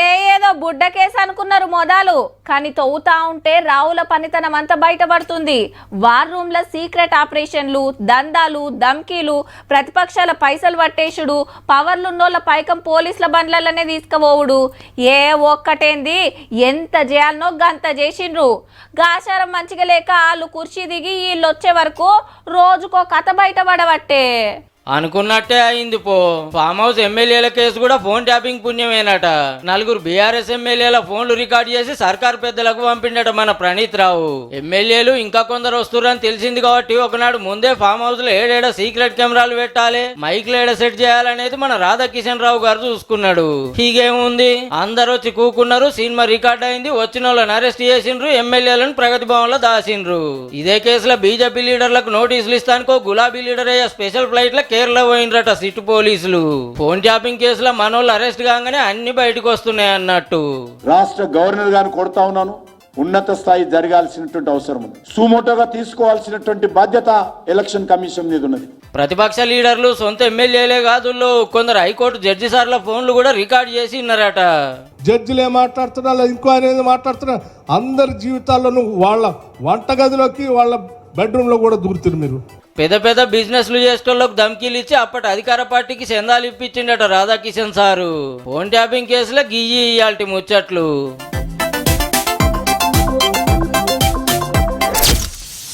ఏ ఏదో బుడ్డ కేసు అనుకున్నారు మొదలు. కానీ తవ్వుతా ఉంటే రావుల పనితనం అంతా బయటపడుతుంది. వార్ రూమ్ల సీక్రెట్ ఆపరేషన్లు దందాలు ధమ్కీలు ప్రతిపక్షాల పైసలు పట్టేసుడు పవర్లున్నోళ్ళ పైకం పోలీసుల బండ్లలోనే తీసుకుపోవుడు. ఏ ఒక్కటేంది? ఎంత చేయాలనో గంత చేసిండ్రు గాచారం మంచిగా లేక వాళ్ళు కుర్చీ దిగి వీళ్ళు వచ్చే వరకు రోజుకో కథ బయటపడబట్టే అనుకున్నట్టే అయింది పో. ఫామ్ హౌస్ ఎమ్మెల్యేల కేసు కూడా ఫోన్ ట్యాపింగ్ పుణ్యమేనట. నలుగురు బీఆర్ఎస్ ఎమ్మెల్యేల ఫోన్లు రికార్డ్ చేసి సర్కార్ పెద్దలకు పంపిండట మన ప్రణీత్ రావు. ఎమ్మెల్యేలు ఇంకా కొందరు వస్తుర్రని తెలిసింది కాబట్టి ఒకనాడు ముందే ఫామ్ హౌస్లో ఏడేడ సీక్రెట్ కెమెరాలు పెట్టాలి మైక్లు ఏడ సెట్ చేయాలనేది మన రాధాకిషన్ రావు గారు చూసుకున్నాడు. హీగేముంది? అందరు వచ్చి కూకున్నారు సినిమా రికార్డ్ అయింది వచ్చిన వాళ్ళని అరెస్ట్ చేసిండ్రు ఎమ్మెల్యేలను ప్రగతి భవన్లో దాసిండ్రు. ఇదే కేసులో బీజేపీ లీడర్లకు నోటీసులు ఇస్తానికో గులాబీ లీడర్ అయ్యే స్పెషల్ ఫ్లైట్లో కేరళ పోయినరట సిట్ పోలీసులు. ఫోన్ ట్యాపింగ్ కేసులో మనోళ్ళు అరెస్ట్ కాగానే అన్ని బయటకు వస్తున్నాయి అన్నట్టు. రాష్ట్ర గవర్నర్ గారిని కొడతా ఉన్నాను. ఉన్నత స్థాయి జరగాల్సినటువంటి అవసరం ఉంది. సుమోటోగా తీసుకోవాల్సినటువంటి బాధ్యత ఎలక్షన్ కమిషన్ మీద ఉన్నది. ప్రతిపక్ష లీడర్లు సొంత ఎమ్మెల్యేలే కాదు కొందరు హైకోర్టు జడ్జి సార్ల ఫోన్లు కూడా రికార్డ్ చేసి ఉన్నారట. జడ్జిలు ఏం మాట్లాడుతున్నా ఇంకో అనేది మాట్లాడుతున్నా అందరి జీవితాల్లోనూ వాళ్ళ వంటగదిలోకి వాళ్ళ బెడ్రూమ్లో కూడా దూరుతున్నారు మీరు. పెద్ద పెద్ద బిజినెస్లు చేసేటోళ్ళకి ధమ్కీలు ఇచ్చి అప్పటి అధికార పార్టీకి చందాలు ఇప్పించిండట రాధాకిషన్ సారు. ఫోన్ ట్యాపింగ్ కేసులో గియ్యి ఇయాల్టి ముచ్చట్లు.